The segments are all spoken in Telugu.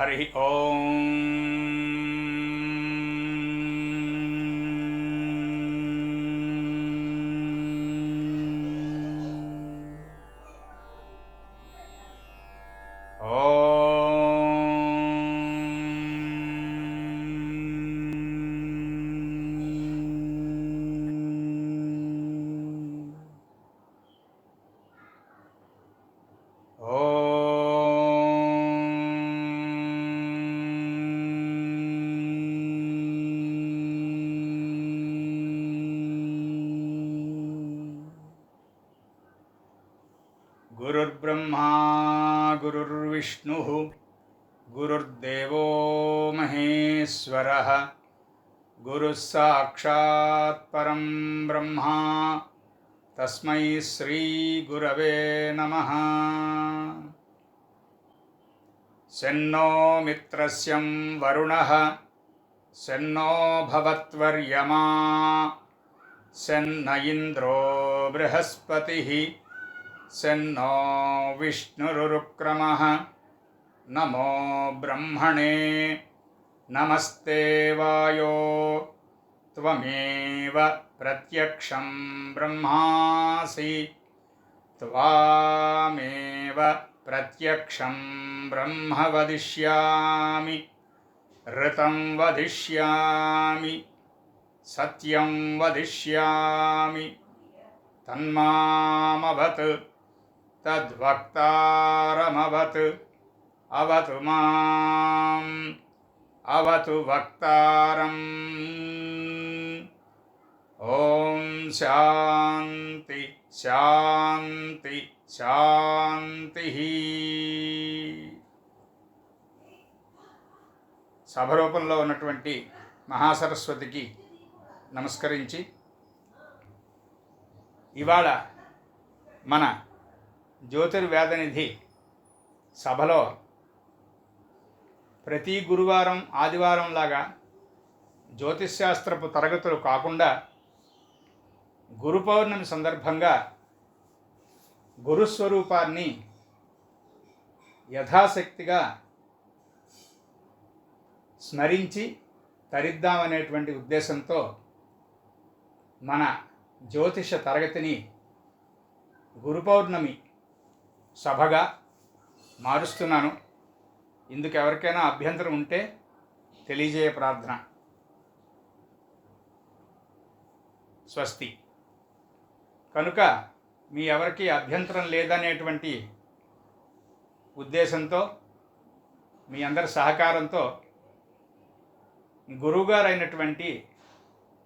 हरिः ओम्। गुरुः साक्षात्परं ब्रह्मा। तस्मै श्रीगुरवे नमः। शन्नो नो मित्रस्यं वरुणः। शन्नो भवत्वर्यमा। शन्न इन्द्रो बृहस्पतिः। शन्नो विष्णुरुक्रमः नमो ब्रह्मणे। नमस्ते वायो। त्वमेव प्रत्यक्षं ब्रह्मासि। त्वामेव प्रत्यक्षं ब्रह्म वदिष्यामि। ऋतं वदिष्यामि। सत्यं वदिष्यामि। तन्मामवत्। तद्वक्तारमवत्। अवतु माम्। అవతు వక్తారం. ఓం శాంతి శాంతి శాంతి. సభరూపంలో ఉన్నటువంటి మహాసరస్వతికి నమస్కరించి ఇవాళ మన జ్యోతిర్వేదనిధి సభలో ప్రతి గురువారం ఆదివారం లాగా జ్యోతిష్శాస్త్రపు తరగతులు కాకుండా గురు పౌర్ణమి సందర్భంగా గురుస్వరూపాన్ని యథాశక్తిగా స్మరించి తరిద్దామనేటువంటి ఉద్దేశంతో మన జ్యోతిష తరగతిని గురు పౌర్ణమి సభగా మారుస్తున్నాను. ఇందుకు ఎవరికైనా అభ్యంతరం ఉంటే తెలియజేయ ప్రార్థన. స్వస్తి. కనుక మీ ఎవరికి అభ్యంతరం లేదనేటువంటి ఉద్దేశంతో మీ అందరి సహకారంతో గురువుగారు అయినటువంటి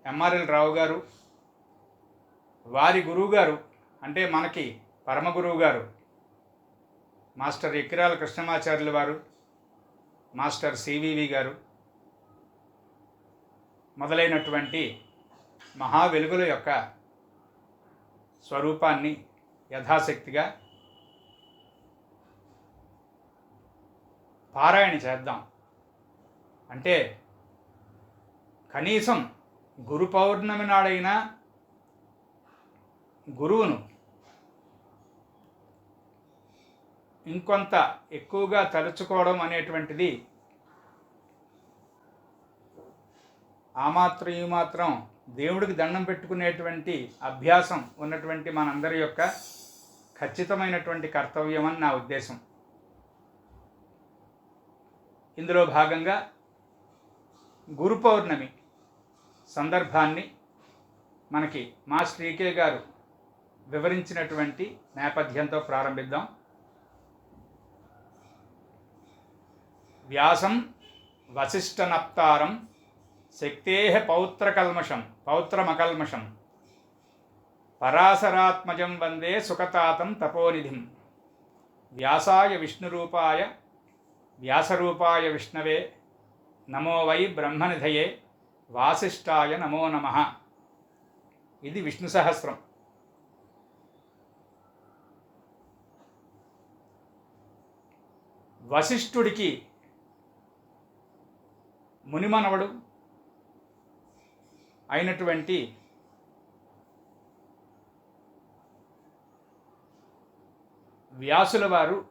ఎంఆర్ఎల్ రావు గారు వారి గురువుగారు అంటే మనకి పరమ గురువు గారు మాస్టర్ ఎక్కిరాల కృష్ణమాచార్యులు వారు మాస్టర్ సివివి గారు మొదలైనటువంటి మహా వెలుగుల యొక్క స్వరూపాన్ని యథాశక్తిగా పారాయణ చేద్దాం. అంటే కనీసం గురు పౌర్ణమి నాడైనా గురువును ఇంకొంత ఎక్కువగా తలుచుకోవడం అనేటువంటిది ఆ మాత్రం ఈ మాత్రం దేవుడికి దండం పెట్టుకునేటువంటి అభ్యాసం ఉన్నటువంటి మనందరి యొక్క ఖచ్చితమైనటువంటి కర్తవ్యం అని నా ఉద్దేశం. ఇందులో భాగంగా గురు పౌర్ణమి సందర్భాన్ని మనకి మా శ్రీకే గారు వివరించినటువంటి నేపథ్యంతో ప్రారంభిద్దాం. వ్యాసం వశిష్ఠనప్తారం శక్తే పౌత్రకల్మషం పౌత్రమకల్మషం. పరాశరాత్మజం వందే సుఖతాతం తపోనిధిం. వ్యాసాయ విష్ణురూపాయ వ్యాసరూపాయ విష్ణవే నమో వై బ్రహ్మనిధయే వాసిష్ఠాయ నమో నమ. ఇది విష్ణు సహస్రం. వశిష్ఠుడికి మునిమనవడు అయినటువంటి వ్యాసుల వారు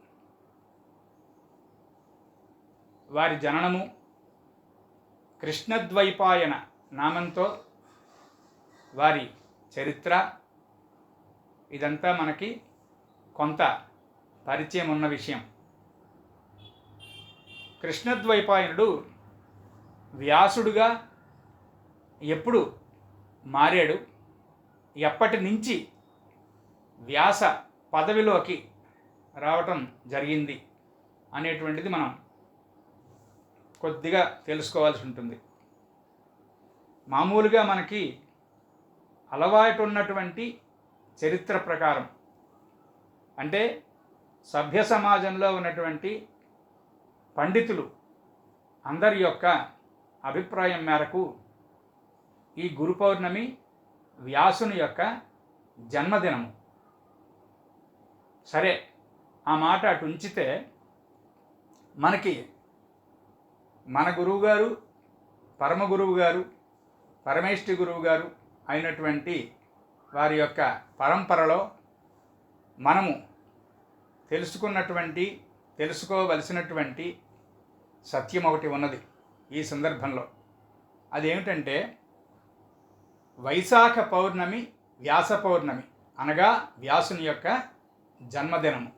వారి జననము కృష్ణద్వైపాయన నామంతో వారి చరిత్ర. ఇదంతా మనకి కొంత పరిచయం ఉన్న విషయం. కృష్ణద్వైపాయనుడు వ్యాసుడుగా ఎప్పుడు మారాడు? ఎప్పటి నుంచి వ్యాస పదవిలోకి రావటం జరిగింది అనేటువంటిది మనం కొద్దిగా తెలుసుకోవాల్సి ఉంటుంది. మామూలుగా మనకి అలవాటు ఉన్నటువంటి చరిత్ర ప్రకారం అంటే సభ్య సమాజంలో ఉన్నటువంటి పండితులు అందరి యొక్క అభిప్రాయం మేరకు ఈ గురు పౌర్ణమి వ్యాసుని యొక్క జన్మదినము. సరే ఆ మాట అటు ఉంచితే మనకి మన గురువుగారు పరమ గురువు గారు పరమేష్ఠి గురువు గారు అయినటువంటి వారి యొక్క పరంపరలో మనము తెలుసుకున్నటువంటి తెలుసుకోవలసినటువంటి సత్యం ఒకటి ఉన్నది. ఈ సందర్భంలో. అదేమిటంటే వైశాఖ పౌర్ణమి వ్యాస పౌర్ణమి అనగా వ్యాసుని యొక్క జన్మదినము.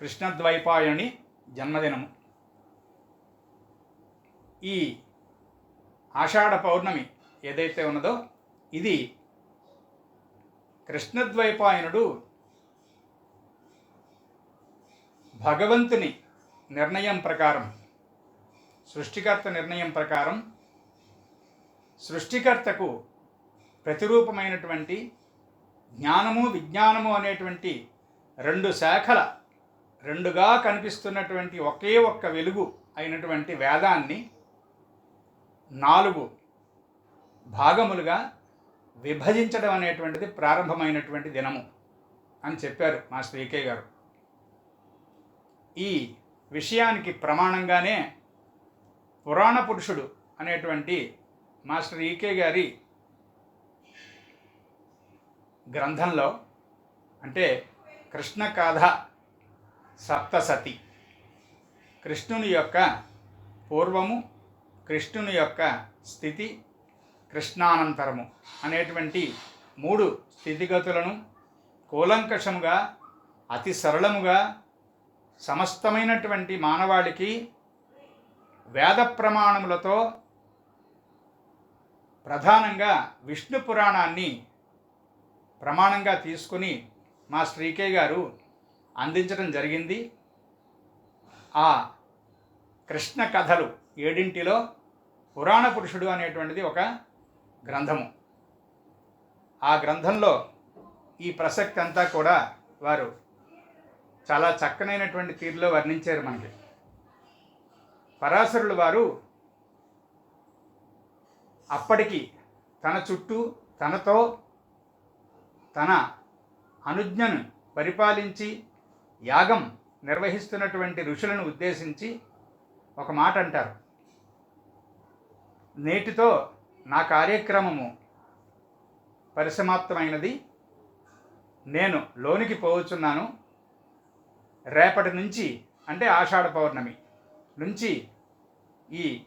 కృష్ణద్వైపాయని జన్మదినము. ఈ ఆషాఢ పౌర్ణమి ఏదైతే ఉన్నదో ఇది కృష్ణద్వైపాయనుడు భగవంతుని నిర్ణయం ప్రకారం సృష్టికర్త నిర్ణయం ప్రకారం సృష్టికర్తకు ప్రతిరూపమైనటువంటి జ్ఞానము విజ్ఞానము అనేటువంటి రెండు శాఖల రెండుగా కనిపిస్తున్నటువంటి ఒకే ఒక్క వెలుగు అయినటువంటి వేదాన్ని నాలుగు భాగములుగా విభజించడం అనేటువంటిది ప్రారంభమైనటువంటి దినము అని చెప్పారు మా శ్రీకే గారు. ఈ విషయానికి ప్రమాణంగానే పురాణ పురుషుడు అనేటువంటి మాస్టర్ ఈకే గారి గ్రంథంలో అంటే కృష్ణ కథ సప్తసతి. కృష్ణుని యొక్క పూర్వము కృష్ణుని యొక్క స్థితి కృష్ణానంతరము అనేటువంటి మూడు స్థితిగతులను కూలంకషముగా అతి సరళముగా సమస్తమైనటువంటి మానవాళికి వేద ప్రమాణములతో ప్రధానంగా విష్ణు పురాణాన్ని ప్రమాణంగా తీసుకుని మా శ్రీకే గారు అందించడం జరిగింది. ఆ కృష్ణ కథలు ఏడింటిలో పురాణ పురుషుడు అనేటువంటిది ఒక గ్రంథము. ఆ గ్రంథంలో ఈ ప్రసక్తి అంతా కూడా వారు చాలా చక్కనైనటువంటి తీరులో వర్ణించారు మనకి. పరాశరులు వారు అప్పటికి తన చుట్టూ తనతో తన అనుజ్ఞను పరిపాలించి యాగం నిర్వహిస్తున్నటువంటి ఋషులను ఉద్దేశించి ఒక మాట అంటారు. నేటితో నా కార్యక్రమము పరిసమాప్తమైనది. నేను లోనికి పోవచ్చున్నాను. రేపటి నుంచి అంటే ఆషాఢ పౌర్ణమి. నుంచి ఈ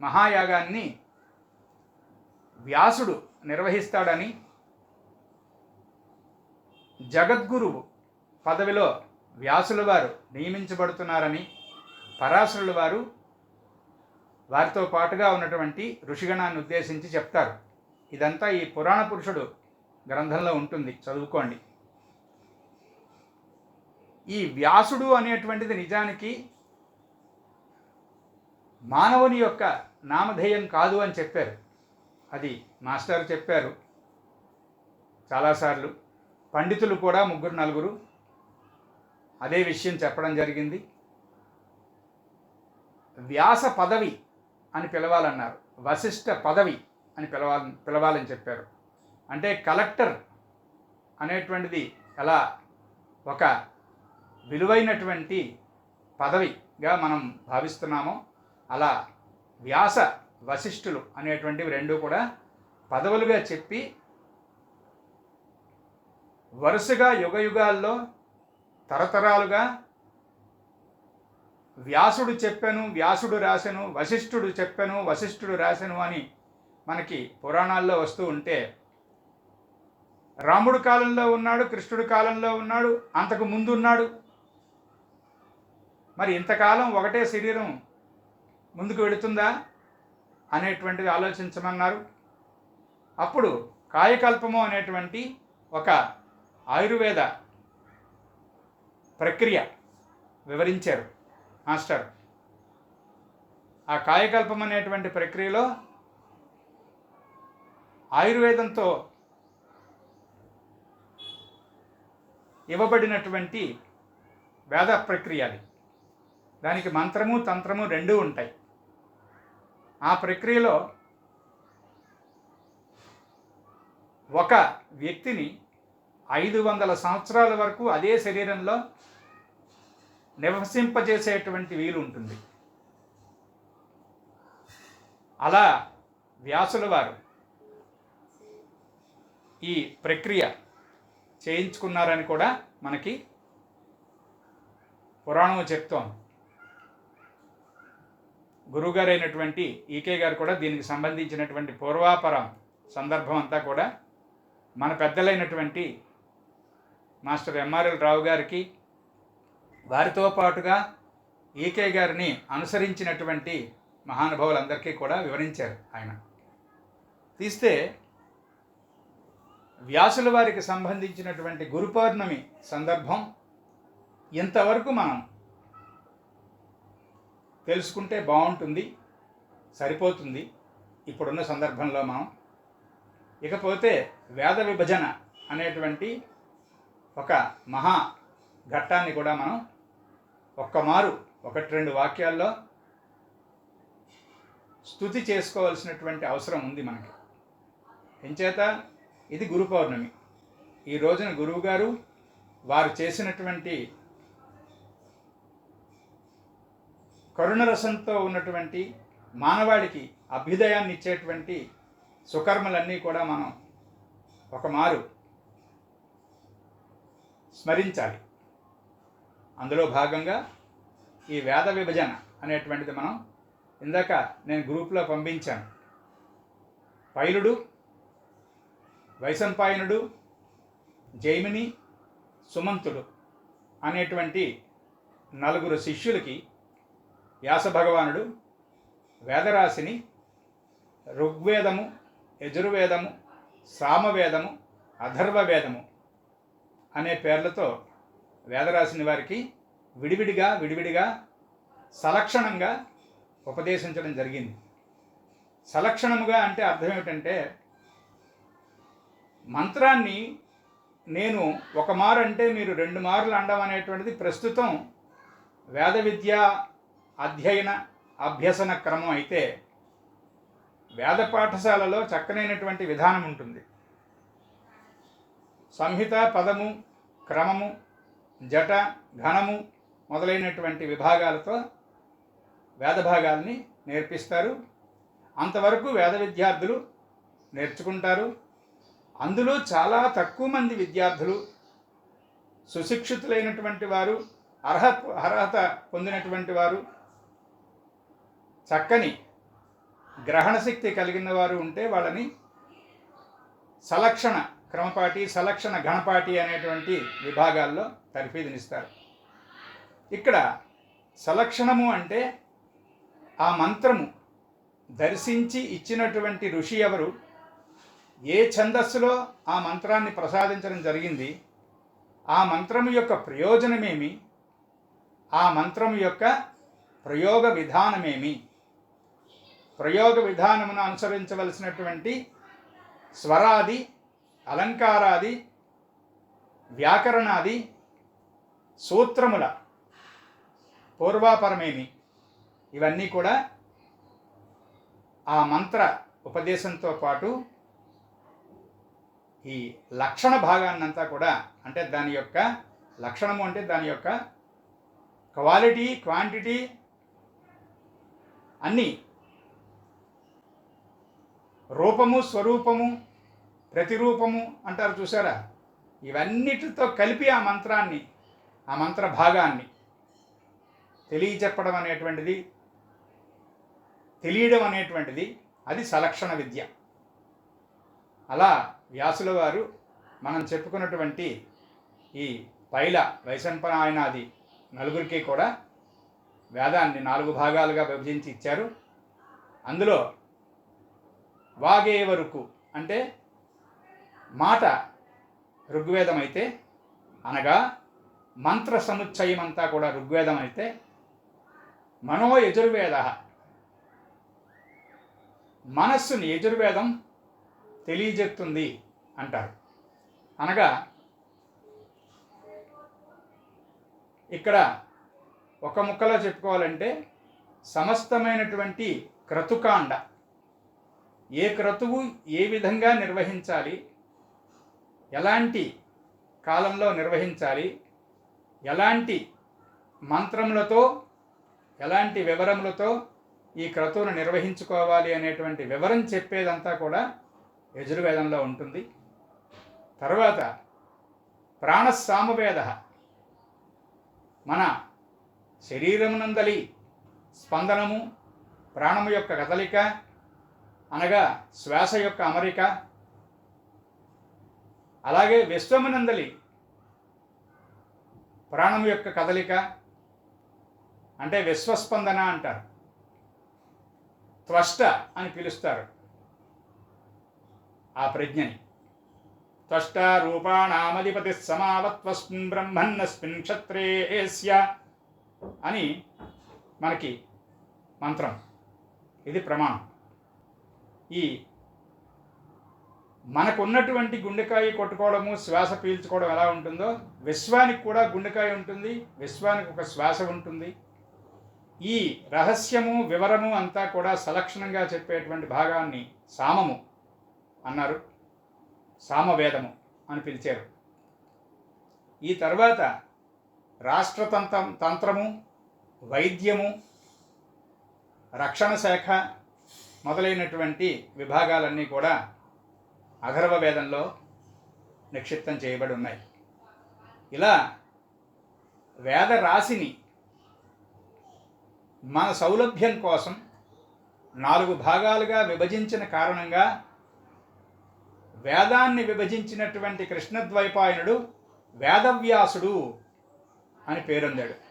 మహాయాగాన్ని వ్యాసుడు నిర్వహిస్తాడని జగద్గురువు పదవిలో వ్యాసుల వారు నియమించబడుతున్నారని పరాశరుల వారు వారితో పాటుగా ఉన్నటువంటి ఋషిగణాన్ని ఉద్దేశించి చెప్తారు. ఇదంతా ఈ పురాణ పురుషుడు గ్రంథంలో ఉంటుంది. చదువుకోండి. ఈ వ్యాసుడు అనేటువంటిది నిజానికి మానవుని యొక్క నామధేయం కాదు అని చెప్పారు. అది మాస్టర్ చెప్పారు. చాలాసార్లు. పండితులు కూడా ముగ్గురు నలుగురు అదే విషయం చెప్పడం జరిగింది. వ్యాస పదవి అని పిలవాలన్నారు. వశిష్ఠ పదవి అని పిలవాలి పిలవాలని చెప్పారు. అంటే కలెక్టర్ అనేటువంటిది ఎలా ఒక విలువైనటువంటి పదవిగా మనం భావిస్తున్నామో అలా వ్యాస వశిష్ఠులు అనేటువంటివి రెండు కూడా పదవులుగా చెప్పి వరుసగా యుగ యుగాల్లో తరతరాలుగా వ్యాసుడు చెప్పాను వ్యాసుడు రాసెను వశిష్ఠుడు చెప్పాను వశిష్ఠుడు రాసెను అని మనకి పురాణాల్లో వస్తూ ఉంటే రాముడు కాలంలో ఉన్నాడు కృష్ణుడు కాలంలో ఉన్నాడు అంతకు ముందు ఉన్నాడు మరి ఇంతకాలం ఒకటే శరీరం ముందుకు వెళుతుందా అనేటువంటిది ఆలోచించమన్నారు. అప్పుడు కాయకల్పము అనేటువంటి ఒక ఆయుర్వేద ప్రక్రియ వివరించారు మాస్టర్. ఆ కాయకల్పం అనేటువంటి ప్రక్రియలో ఆయుర్వేదంతో ఇవ్వబడినటువంటి వేద ప్రక్రియ అది. దానికి మంత్రము తంత్రము రెండూ ఉంటాయి. ఆ ప్రక్రియలో ఒక వ్యక్తిని ఐదు వందల సంవత్సరాల వరకు అదే శరీరంలో నివసింపజేసేటువంటి వీలు ఉంటుంది. అలా వ్యాసుల వారు ఈ ప్రక్రియ చేయించుకున్నారని కూడా మనకి పురాణం చెప్తోంది. గురువుగారైనటువంటి ఈకే గారు కూడా దీనికి సంబంధించినటువంటి పూర్వాపరం సందర్భం అంతా కూడా మన పెద్దలైనటువంటి మాస్టర్ ఎంఆర్ఎల్ రావు గారికి వారితో పాటుగా ఈకే గారిని అనుసరించినటువంటి మహానుభావులందరికీ కూడా వివరించారు ఆయన. తీస్తే వ్యాసుల వారికి సంబంధించినటువంటి గురు పౌర్ణమి సందర్భం ఇంతవరకు మనం తెలుసుకుంటే బాగుంటుంది సరిపోతుంది. ఇప్పుడున్న సందర్భంలో మనం. ఇకపోతే వేద విభజన అనేటువంటి ఒక మహా ఘట్టాన్ని కూడా మనం ఒక్కమారు ఒకటి రెండు వాక్యాల్లో స్థుతి చేసుకోవాల్సినటువంటి అవసరం ఉంది మనకి. ఎంచేత ఇది గురు పౌర్ణమి. ఈ రోజున గురువుగారు వారు చేసినటువంటి కరుణరసంతో ఉన్నటువంటి మానవాళికి అభ్యుదయాన్ని ఇచ్చేటువంటి సుకర్మలన్నీ కూడా మనం ఒక మారు స్మరించాలి. అందులో భాగంగా ఈ వేద విభజన అనేటువంటిది మనం ఇందాక నేను గ్రూప్లో పంపించాను. పైలుడు వైశంపాయనుడు జైమిని సుమంతుడు అనేటువంటి నలుగురు శిష్యులకి వ్యాస భగవానుడు వేదరాశిని ఋగ్వేదము యజుర్వేదము సామవేదము అథర్వవేదము అనే పేర్లతో వేదరాశిని వారికి విడివిడిగా విడివిడిగా సలక్షణంగా ఉపదేశించడం జరిగింది. సలక్షణముగా అంటే అర్థం ఏమిటంటే మంత్రాన్ని నేను ఒక మారు అంటే మీరు రెండు మార్లు అనడం అనేటువంటిది ప్రస్తుతం వేద విద్య అధ్యయన అభ్యసన క్రమం అయితే వేద పాఠశాలలో చక్కనైనటువంటి విధానం ఉంటుంది. సంహిత పదము క్రమము జట ఘనము మొదలైనటువంటి విభాగాలతో వేద భాగాల్ని నేర్పిస్తారు. అంతవరకు వేద విద్యార్థులు నేర్చుకుంటారు. అందులో చాలా తక్కువ మంది విద్యార్థులు సుశిక్షితులైనటువంటి వారు అర్హత అర్హత పొందినటువంటి వారు చక్కని గ్రహణ శక్తి కలిగిన వారు ఉంటే వాళ్ళని సలక్షణ క్రమపాటి సలక్షణ గణపాటి అనేటువంటి విభాగాల్లో తర్ఫీదునిస్తారు ఇక్కడ సలక్షణము అంటే ఆ మంత్రము దర్శించి ఇచ్చినటువంటి ఋషి ఎవరు ఏ ఛందస్సులో ఆ మంత్రాన్ని ప్రసాదించడం జరిగింది ఆ మంత్రము యొక్క ప్రయోజనమేమి ఆ మంత్రము యొక్క ప్రయోగ విధానమేమి ప్రయోగ విధానమును అనుసరించవలసినటువంటి స్వరాది అలంకారాది వ్యాకరణాది సూత్రముల పూర్వాపరమేమి ఇవన్నీ కూడా ఆ మంత్ర ఉపదేశంతో పాటు ఈ లక్షణ భాగాన్నంతా కూడా అంటే దాని యొక్క లక్షణము అంటే దాని యొక్క క్వాలిటీ క్వాంటిటీ అన్నీ రూపము స్వరూపము ప్రతిరూపము అంటారు చూసారా? ఇవన్నిటితో కలిపి ఆ మంత్రాన్ని ఆ మంత్ర భాగాన్ని తెలియచెప్పడం అనేటువంటిది తెలియడం అనేటువంటిది అది సలక్షణ విద్య. అలా వ్యాసుల వారు మనం చెప్పుకున్నటువంటి ఈ పైల వైశంపనాయనాది నలుగురికి కూడా వేదాన్ని నాలుగు భాగాలుగా విభజించి ఇచ్చారు. అందులో వాగే వరకు అంటే మాట ఋగ్వేదం అయితే అనగా మంత్ర సముచ్చయం అంతా కూడా ఋగ్వేదం అయితే మనో యజుర్వేద. మనస్సుని యజుర్వేదం తెలియజెప్తుంది అంటారు. అనగా ఇక్కడ ఒక ముక్కలో చెప్పుకోవాలంటే సమస్తమైనటువంటి క్రతుకాండ ఏ క్రతువు ఏ విధంగా నిర్వహించాలి? ఎలాంటి కాలంలో నిర్వహించాలి? ఎలాంటి మంత్రములతో ఎలాంటి వివరములతో ఈ క్రతువును నిర్వహించుకోవాలి అనేటువంటి వివరం చెప్పేదంతా కూడా యజుర్వేదంలో ఉంటుంది. తర్వాత ప్రాణసామవేద. మన శరీరమునందలి స్పందనము ప్రాణము యొక్క కదలిక అనగా శ్వాస యొక్క అమరిక అలాగే విశ్వమునందలి ప్రాణం యొక్క కదలిక అంటే విశ్వస్పందన అంటారు. త్వష్ట అని పిలుస్తారు ఆ ప్రజ్ఞని. త్వష్ట రూపాణామధిపతి సమావత్వస్మిన్ బ్రహ్మన్నస్మిన్ క్షత్రేస్య అని మనకి మంత్రం. ఇది ప్రమాణం. ఈ మనకున్నటువంటి గుండెకాయ కొట్టుకోవడము శ్వాస పీల్చుకోవడం ఎలా ఉంటుందో విశ్వానికి కూడా గుండెకాయ ఉంటుంది విశ్వానికి ఒక శ్వాస ఉంటుంది. ఈ రహస్యము వివరము అంతా కూడా సలక్షణంగా చెప్పేటువంటి భాగాన్ని సామము అన్నారు. సామవేదము అని పిలిచారు. ఈ తర్వాత రాష్ట్రతంత్రం తంత్రము వైద్యము రక్షణ శాఖ మొదలైనటువంటి విభాగాలన్నీ కూడా అధర్వ వేదంలో నిక్షిప్తం చేయబడి ఉన్నాయి. ఇలా వేద రాశిని మన సౌలభ్యం కోసం నాలుగు భాగాలుగా విభజించిన కారణంగా వేదాన్ని విభజించినటువంటి కృష్ణద్వైపాయనుడు వేదవ్యాసుడు అని పేరొందాడు.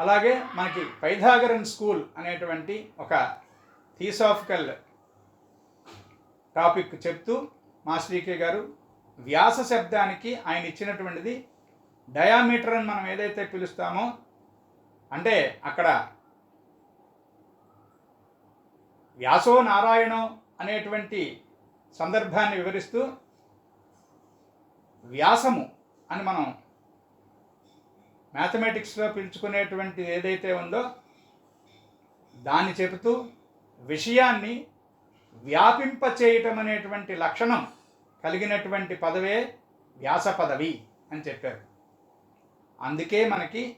అలాగే మనకి పైథాగరన్ స్కూల్ అనేటువంటి ఒక థీసాఫికల్ టాపిక్ చెప్తూ మాస్టరీకే గారు వ్యాస శబ్దానికి ఆయన ఇచ్చినటువంటిది డయామీటర్ అని మనం ఏదైతే పిలుస్తామో అంటే అక్కడ వ్యాసో నారాయణో అనేటువంటి సందర్భాన్ని వివరిస్తూ వ్యాసము అని మనం మ్యాథమెటిక్స్లో పిలుచుకునేటువంటి ఏదైతే ఉందో దాన్ని చెబుతూ విషయాన్ని వ్యాపింప చేయటం అనేటువంటి లక్షణం కలిగినటువంటి పదవే వ్యాస పదవి అని చెప్పారు. అందుకే మనకి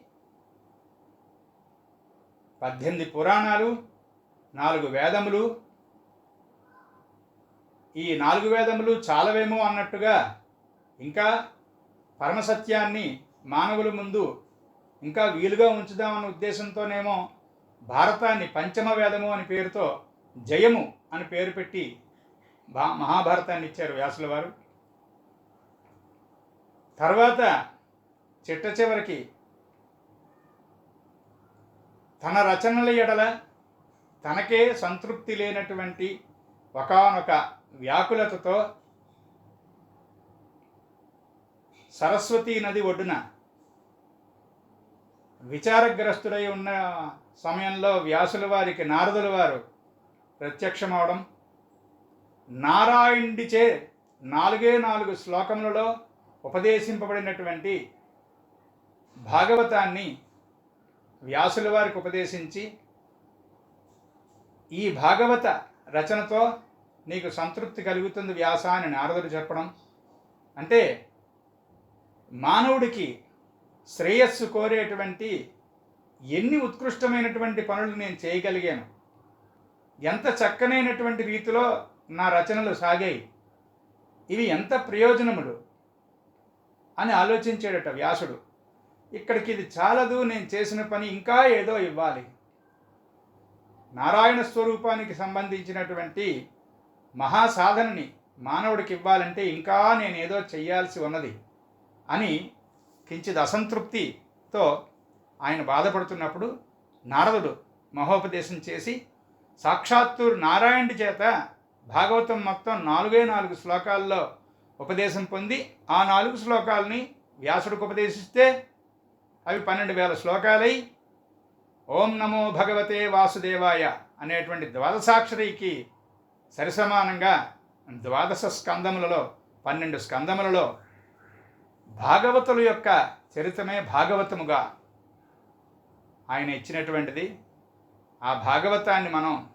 పద్దెనిమిది పురాణాలు నాలుగు వేదములు. ఈ నాలుగు వేదములు చాలవేమో అన్నట్టుగా ఇంకా పరమసత్యాన్ని మానవుల ముందు ఇంకా వీలుగా ఉంచుదామన్న ఉద్దేశంతోనేమో భారతాన్ని పంచమ వేదము అని పేరుతో జయము అని పేరు పెట్టి భా మహాభారతాన్ని ఇచ్చారు వ్యాసుల వారు. తర్వాత చిట్ట చివరికి తన రచనల ఎడల తనకే సంతృప్తి లేనటువంటి ఒకానొక వ్యాకులతతో సరస్వతీ నది ఒడ్డున విచారగ్రస్తుడై ఉన్న సమయంలో వ్యాసుల వారికి నారదుల వారు ప్రత్యక్షమవడం నారాయణుడిచే నాలుగే నాలుగు శ్లోకములలో ఉపదేశింపబడినటువంటి భాగవతాన్ని వ్యాసుల వారికి ఉపదేశించి ఈ భాగవత రచనతో నీకు సంతృప్తి కలుగుతుంది వ్యాస అని నారదుడు చెప్పడం. అంటే మానవుడికి శ్రేయస్సు కోరేటువంటి ఎన్ని ఉత్కృష్టమైనటువంటి పనులు నేను చేయగలిగాను ఎంత చక్కనైనటువంటి రీతిలో నా రచనలు సాగాయి ఇవి ఎంత ప్రయోజనములు అని ఆలోచించాడట వ్యాసుడు. ఇక్కడికి ఇది చాలదు నేను చేసిన పని ఇంకా ఏదో ఇవ్వాలి. నారాయణ స్వరూపానికి సంబంధించినటువంటి మహాసాధనని మానవుడికి ఇవ్వాలంటే ఇంకా నేను ఏదో ఉన్నది. అని కించిత్ అసంతృప్తితో ఆయన బాధపడుతున్నప్పుడు నారదుడు మహోపదేశం చేసి సాక్షాత్తు నారాయణుడి చేత భాగవతం మొత్తం నాలుగే నాలుగు శ్లోకాల్లో ఉపదేశం పొంది ఆ నాలుగు శ్లోకాలని వ్యాసుడికి ఉపదేశిస్తే అవి పన్నెండు వేల శ్లోకాలై ఓం నమో భగవతే వాసుదేవాయ అనేటువంటి ద్వాదశాక్షరికి సరిసమానంగా ద్వాదశ స్కందములలో పన్నెండు స్కందములలో భాగవతుల యొక్క చరిత్రమే భాగవతముగా ఆయన ఇచ్చినటువంటిది. ఆ భాగవతాన్ని మనం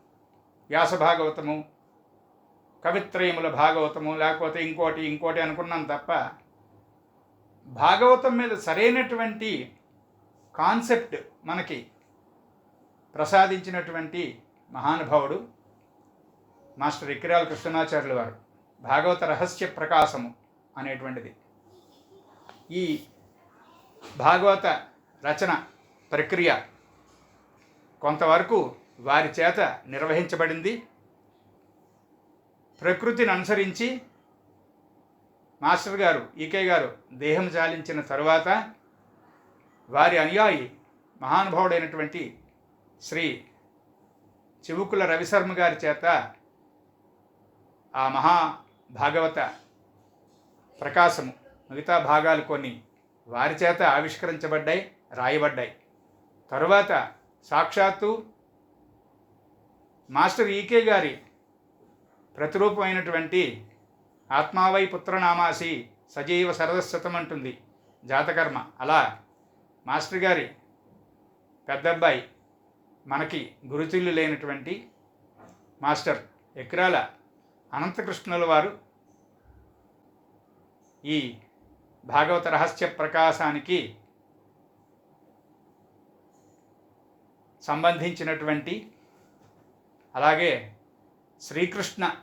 వ్యాస భాగవతము కవిత్రయముల భాగవతము లేకపోతే ఇంకోటి ఇంకోటి అనుకున్నాం తప్ప భాగవతం మీద సరైనటువంటి కాన్సెప్ట్ మనకి ప్రసాదించినటువంటి మహానుభావుడు మాస్టర్ ఇక్కిరాల కృష్ణాచార్యుల వారు. భాగవత రహస్య ప్రకాశము అనేటువంటిది. ఈ భాగవత రచన ప్రక్రియ కొంతవరకు వారి చేత నిర్వహించబడింది. ప్రకృతిని అనుసరించి మాస్టర్ గారు ఈకే గారు దేహం చాలించిన తరువాత వారి అనుయాయి మహానుభావుడైనటువంటి శ్రీ చివుకుల రవిశర్మ గారి చేత ఆ మహా భాగవత ప్రకాశము మిగతా భాగాలు కొన్ని వారి చేత ఆవిష్కరించబడ్డాయి రాయబడ్డాయి. తరువాత సాక్షాత్తు మాస్టర్ ఈకే గారి ప్రతిరూపమైనటువంటి ఆత్మావై పుత్రనామాసి సజీవ సరదశతం అంటుంది జాతకర్మ. అలా మాస్టర్ గారి పెద్దబ్బాయి మనకి గురుతుల్లు లేనటువంటి మాస్టర్ ఎక్రాల అనంతకృష్ణుల వారు ఈ భాగవత రహస్య ప్రకాశానికి సంబంధించినటువంటి అలాగే శ్రీకృష్ణ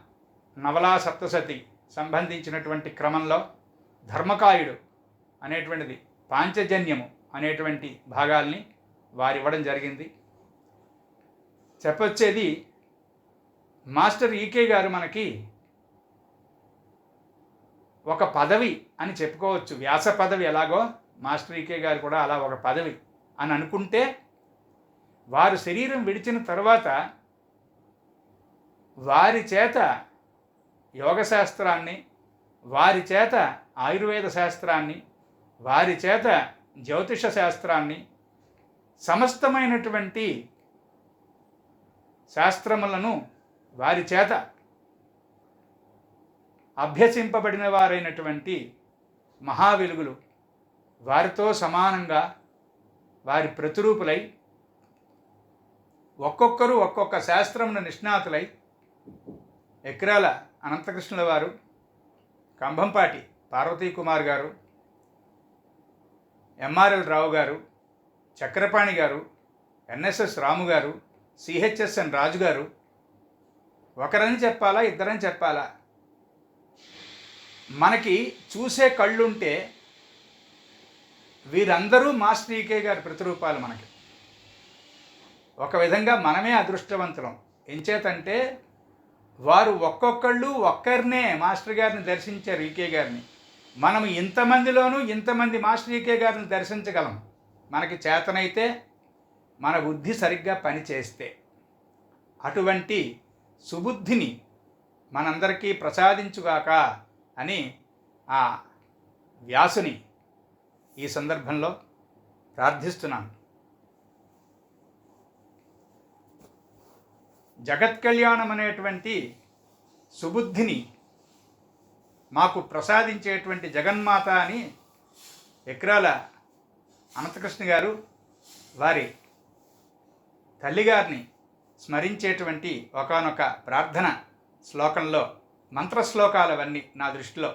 నవలా సప్తసతి సంబంధించినటువంటి క్రమంలో ధర్మకాయుడు అనేటువంటిది పాంచజన్యము అనేటువంటి భాగాల్ని వారు ఇవ్వడం జరిగింది. చెప్పొచ్చేది మాస్టర్ ఈకే గారు మనకి ఒక పదవి అని చెప్పుకోవచ్చు. వ్యాస పదవి ఎలాగో మాస్టర్ ఈకే గారు కూడా అలా ఒక పదవి అని అనుకుంటే వారు శరీరం విడిచిన తర్వాత వారి చేత యోగ శాస్త్రాన్ని వారి చేత ఆయుర్వేద శాస్త్రాన్ని వారి చేత జ్యోతిష శాస్త్రాన్ని సమస్తమైనటువంటి శాస్త్రములను వారి చేత అభ్యసింపబడిన వారైనటువంటి మహావెలుగులు వారితో సమానంగా వారి ప్రతిరూపులై ఒక్కొక్కరు ఒక్కొక్క శాస్త్రమును నిష్ణాతులై ఎక్రాల అనంతకృష్ణుల వారు కంభంపాటి పార్వతీ కుమార్ గారు ఎంఆర్ఎల్ రావు గారు చక్రపాణి గారు ఎన్ఎస్ఎస్ రాము గారు సిహెచ్ఎస్ఎన్ రాజు గారు. ఒకరని చెప్పాలా ఇద్దరని చెప్పాలా? మనకి చూసే కళ్ళుంటే వీరందరూ మాస్టర్ ఈకే గారి ప్రతిరూపాలు మనకి. ఒక విధంగా మనమే అదృష్టవంతులం. ఎంచేతంటే వారు ఒక్కొక్కళ్ళు ఒక్కరినే మాస్టర్ గారిని దర్శించారు ఈకే గారిని. మనం ఇంతమందిలోనూ ఇంతమంది మాస్టర్ ఈకే గారిని దర్శించగలం. మనకి చేతనైతే మన బుద్ధి సరిగ్గా పనిచేస్తే. అటువంటి సుబుద్ధిని మనందరికీ ప్రసాదించుగాక అని ఆ వ్యాసుని ఈ సందర్భంలో ప్రార్థిస్తున్నాను. జగత్ కళ్యాణం అనేటువంటి సుబుద్ధిని మాకు ప్రసాదించేటువంటి జగన్మాత అని ఎక్రాల అనంతకృష్ణ గారు వారి తల్లిగారిని స్మరించేటువంటి ఒకానొక ప్రార్థన శ్లోకంలో మంత్రశ్లోకాలు అవన్నీ నా దృష్టిలో.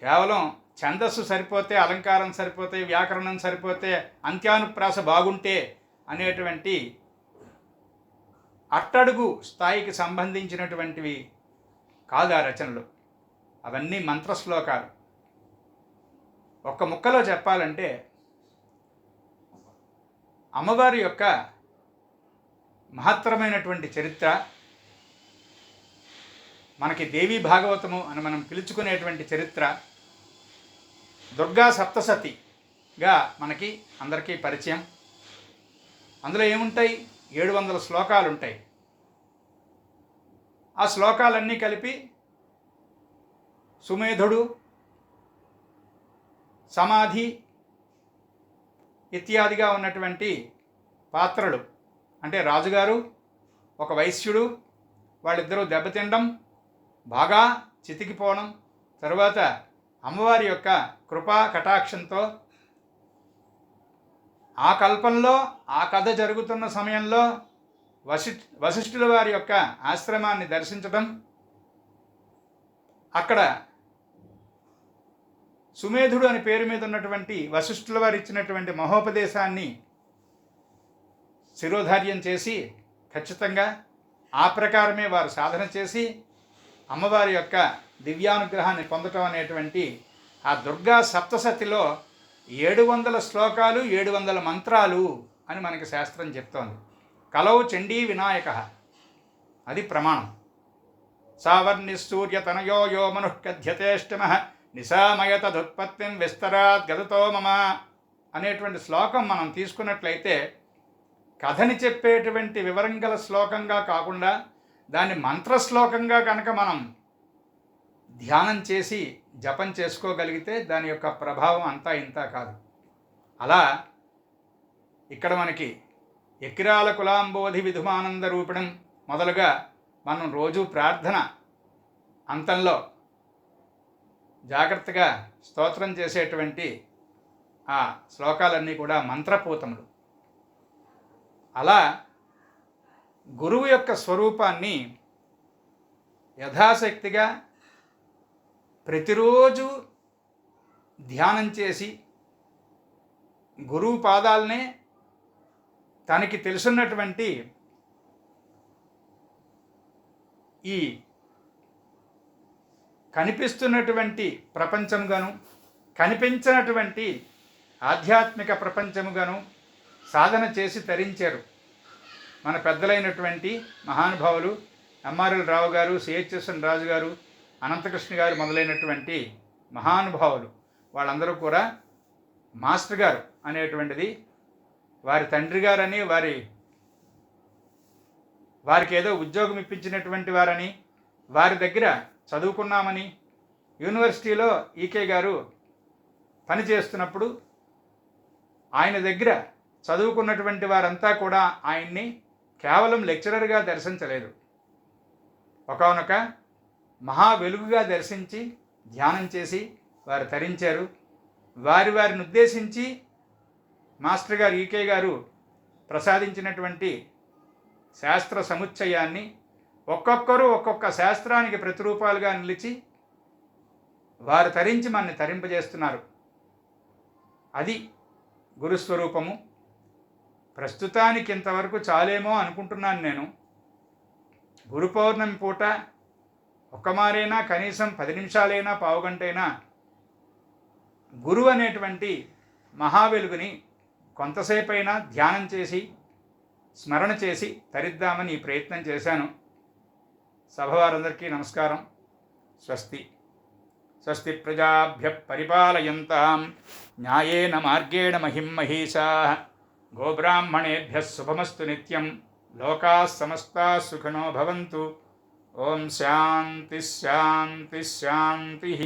కేవలం ఛందస్సు సరిపోతే అలంకారం సరిపోతే వ్యాకరణం సరిపోతే అంత్యానుప్రాస బాగుంటే అనేటువంటి అట్టడుగు స్థాయికి సంబంధించినటువంటివి కాదు ఆ రచనలు. అవన్నీ మంత్రశ్లోకాలు. ఒక్క ముక్కలో చెప్పాలంటే అమ్మవారి యొక్క మహత్తరమైనటువంటి చరిత్ర మనకి దేవీ భాగవతము అని మనం పిలుచుకునేటువంటి చరిత్ర దుర్గా సప్తసతిగా మనకి అందరికీ పరిచయం. అందులో ఏముంటాయి? ఏడు వందల శ్లోకాలు ఉంటాయి ఆ శ్లోకాలన్నీ కలిపి సుమేధుడు సమాధి ఇత్యాదిగా ఉన్నటువంటి పాత్రలు. అంటే రాజుగారు ఒక వైశ్యుడు వాళ్ళిద్దరూ దెబ్బతినడం బాగా చితికిపోవడం తరువాత అమ్మవారి యొక్క కృపా కటాక్షంతో ఆ కల్పంలో ఆ కథ జరుగుతున్న సమయంలో వశి వశిష్ఠుల వారి యొక్క ఆశ్రమాన్ని దర్శించడం అక్కడ సుమేధుడు అని పేరు మీద ఉన్నటువంటి వశిష్ఠుల వారు ఇచ్చినటువంటి మహోపదేశాన్ని శిరోధార్యం చేసి ఖచ్చితంగా ఆ ప్రకారమే వారు సాధన చేసి అమ్మవారి యొక్క దివ్యానుగ్రహాన్ని పొందటం అనేటువంటి ఆ దుర్గా సప్తసతిలో ఏడు వందల శ్లోకాలు ఏడు వందల మంత్రాలు అని మనకి శాస్త్రం చెప్తోంది. కలౌ చండీ వినాయక. అది ప్రమాణం. సావర్ణిసూర్యతనయో యో మనుఃకథ్యతేష్టమ నిశామయ తదుత్పత్తిం విస్తరాత్ గదతో మమ అనేటువంటి శ్లోకం మనం తీసుకున్నట్లయితే కథని చెప్పేటువంటి వివరం గల శ్లోకంగా కాకుండా దాన్ని మంత్రశ్లోకంగా కనుక మనం ధ్యానం చేసి జపం చేసుకోగలిగితే దాని యొక్క ప్రభావం అంతా ఇంత కాదు. అలా ఇక్కడ మనకి ఎకిరాల కులాంబోధి విధుమానంద రూపిణం మొదలుగా మనం రోజు ప్రార్థన అంతంలో జాగ్రత్తగా స్తోత్రం చేసేటువంటి ఆ శ్లోకాలన్నీ కూడా మంత్రపూతములు. అలా గురువు యొక్క స్వరూపాన్ని యథాశక్తిగా ప్రతిరోజు ధ్యానం చేసి గురువు పాదాలనే తనకి తెలుసున్నటువంటి ఈ కనిపిస్తున్నటువంటి ప్రపంచముగాను కనిపించినటువంటి ఆధ్యాత్మిక ప్రపంచముగాను సాధన చేసి తరించారు. మన పెద్దలైనటువంటి మహానుభావులు ఎంఆర్ఎల్ రావు గారు సిహెచ్ఎస్ఎన్ రాజు గారు అనంతకృష్ణ గారు మొదలైనటువంటి మహానుభావులు. వాళ్ళందరూ కూడా మాస్టర్ గారు అనేటువంటిది. వారి తండ్రి గారని వారి వారికి ఏదో ఉద్యోగం ఇప్పించినటువంటి వారని వారి దగ్గర చదువుకున్నామని యూనివర్సిటీలో ఈకే గారు పని చేస్తున్నప్పుడు ఆయన దగ్గర చదువుకున్నటువంటి వారంతా కూడా ఆయన్ని కేవలం లెక్చరర్గా దర్శించలేదు. ఒకనొక మహా వెలుగుగా దర్శించి ధ్యానం చేసి వారు తరించారు. వారి వారిని ఉద్దేశించి మాస్టర్ గారు ఈకే గారు ప్రసాదించినటువంటి శాస్త్ర సముచ్చయాన్ని ఒక్కొక్కరు ఒక్కొక్క శాస్త్రానికి ప్రతిరూపాలుగా నిలిచి వారు తరించి మనని తరింపజేస్తున్నారు. అది గురుస్వరూపము. ప్రస్తుతానికి ఇంతవరకు చాలేమో అనుకుంటున్నాను నేను. గురు పౌర్ణమి పూట ఒక్కమారైనా కనీసం పది నిమిషాలైనా పావుగంటైనా గురువు అనేటువంటి మహావెలుగుని కొంతసేపైనా ధ్యానం చేసి స్మరణ చేసి తరిద్దామని ఈ ప్రయత్నం చేశాను. సభవారందరికీ నమస్కారం. స్వస్తి. స్వస్తి ప్రజాభ్య పరిపాలయంతాం న్యాయేన మార్గేణ మహిం మహీషా. गोब्राह्मणेभ्यः शुभमस्तु नित्यं। लोकाः समस्ताः सुखिनो भवन्तु। ॐ शान्तिः शान्तिः शान्तिः।